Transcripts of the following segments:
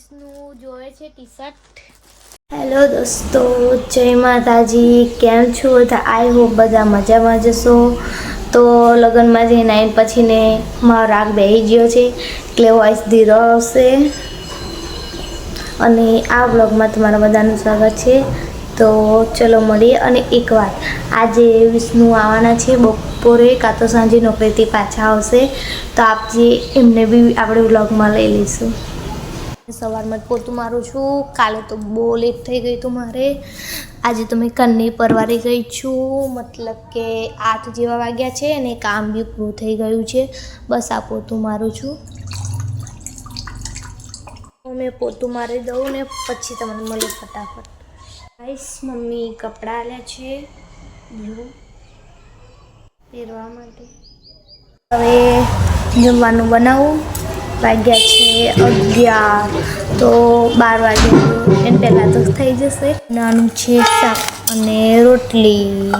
વિષ્ણુ જોવે છે T shirt hello દોસ્તો, જય માતાજી, કેમ છો આઈ હોપ બધા મજામાં જશો. તો લગ્નમાં જઈને આવીને પછી ને મારો રાગ બેહી ગયો છે, એટલે વોઇસ ધીરો આવશે. અને આ બ્લોગમાં તમારા બધાનું સ્વાગત છે. તો ચલો મળીએ અને એક વાત આજે વિષ્ણુ આવવાના છે, બપોરે કાં તો સાંજે નોકરીથી પાછા આવશે. તો આપજે એમને બી આપણે બ્લોગમાં લઈ લઈશું. સવારમાં પોતું મારું છું. કાલે તો બહુ લેટ થઈ ગઈ હતું મારે. આજે તો મેં કન્ની પરવારી ગઈ છું. મતલબ કે આઠ જેવા વાગ્યા છે અને કામ બી પૂરું થઈ ગયું છે. બસ આ પોતું મારું છું. મેં પોતું મારી દઉં ને પછી તમને મળે ફટાફટ. ગાઈસ મમ્મી કપડાં લે છે. પહેરવા માટે. હવે જમવાનું બનાવું. વાગ્યા છે અગિયાર. તો બાર વાગ્યા એમ પહેલાં તો થઈ જશે. નાનું છે શાક અને રોટલી.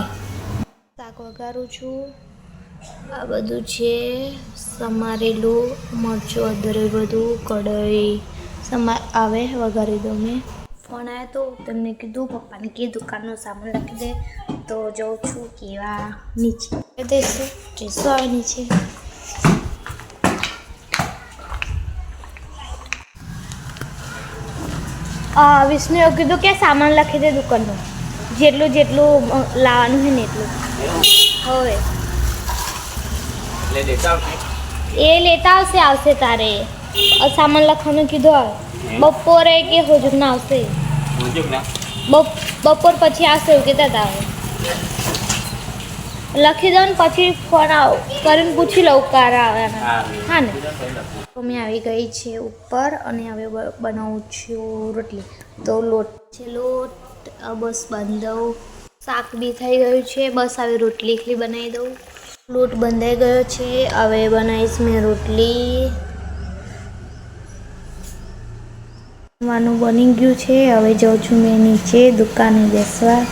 શાક વઘારું છું. આ બધું છે. સમારેલું, મરચું અદરે બધું, કઢાઈ. સમા આવે વઘારી દઉં મેં. ફોન આવ્યો તો તેમને કીધું, પપ્પાને કે દુકાનનો સામાન રાખી દે. તો જાઉં છું કેવા નીચે. દેશું ડ્રેસો આવે નીચે વિષ્ણુએ કીધું કે સામાન લખી દે દુકાનનો. જેટલું જેટલું લાવવાનું હોય ને એટલું. હવે. એ લેતા આવશે આવશે તારે. સામાન લખવાનું કીધું આવે બપોરે કે હોજુક ના આવશે બપોર પછી આવશે એવું કહેતા હતા લખી દઉં પછી ફોન આવ. કરીને પૂછી લઉં કાર આવવાના હા ને? તો મેં આવી ગઈ છે ઉપર અને હવે બનાવું છું રોટલી. તો લોટ છે લોટ બસ બાંધી શાક બી થઈ ગયું છે. બસ હવે રોટલી એકલી બનાવી દઉં. લોટ બંધાઈ ગયો છે. હવે બનાવીશ મેં રોટલી. જમવાનું બની ગયું છે. હવે જાઉં છું મેં નીચે દુકાને બેસવા.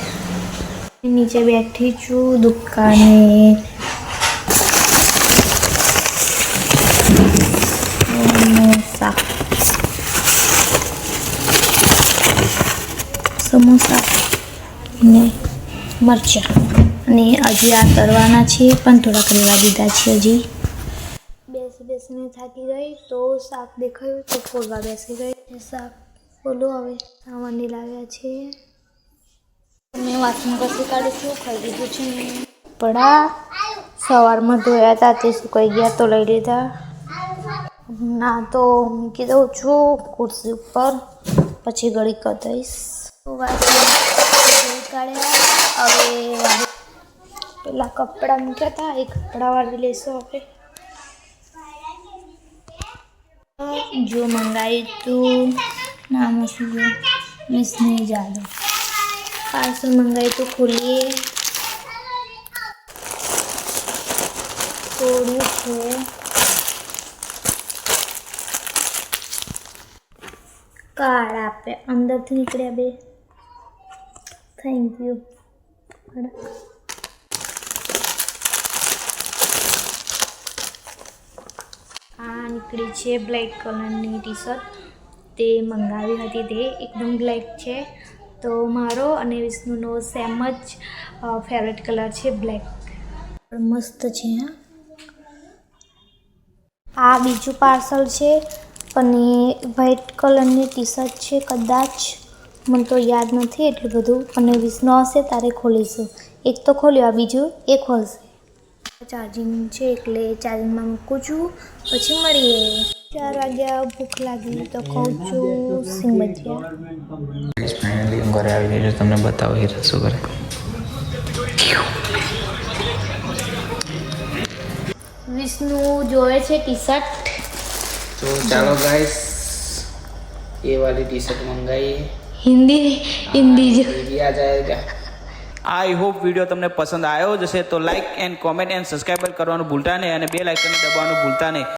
નીચે બેઠી છું દુકાને સમોસા સમોસા ને મરચાં અને હજી આ કરવાના છે પણ થોડાક રેવા દીધા છે હજી બેસી બેસીને થાકી ગઈ તો શાક દેખાયું તો ફોલવા બેસી ગઈ શાક ફોલો હવે સામાન લાવ્યા છે મેં વાસણ કસી કાઢીશું, ખાઈ દીધું છે કપડા સવારમાં ધોયા હતા તે સુકાઈ ગયા તો લઈ લીધા. ના તો મૂકી દઉં છું ખુરશી ઉપર, પછી કરી દઈશ વાસણ કાઢ્યા. હવે પેલા કપડાં મૂક્યા હતા એ કપડાં વાળી લઈશું આપણે જો મંગાવ્યું તું, નામ શું મિસ નહીં જાદવ. પાર્સલ મંગાવ્યું તો ખોલીએ. તોડ્યું છે. કાર્ડ આપે. અંદરથી નીકળ્યા બે. થેન્ક યુ આ નીકળી છે બ્લેક કલરની ટી શર્ટ તે મંગાવી હતી તે. એકદમ બ્લેક છે. તો મારો અને વિષ્ણુનો સેમ જ ફેવરેટ કલર છે બ્લેક મસ્ત છે આ બીજું પાર્સલ છે અને વ્હાઈટ કલરની ટી શર્ટ છે, કદાચ. મને તો યાદ નથી એટલું બધું. અને વિષ્ણુ હશે તારે ખોલીશું. એક તો ખોલ્યો, આ બીજું, એ ખોલશે. ચાર્જિંગ છે એટલે ચાર્જિંગમાં મૂકું છું. પછી મળીએ. ચાર વાગ્યા ભૂખ લાગી તો કહું છું સિંગ ઘરે આવી ગયો તમને બતાવો હીરા શું કરે? વિષ્ણુ જોવે છે ટી શર્ટ તો ચાલો ગાઈસ એ વાલી ટી શર્ટ મંગાવીએ હિન્દી હિન્દી જો. આ જાયેગા. આઈ હોપ વીડિયો તમને પસંદ આવ્યો જશે તો like and comment and subscriber કરવાનું ભૂલતા નહીં અને બે લાઇકન દબાવવાનું ભૂલતા નહીં.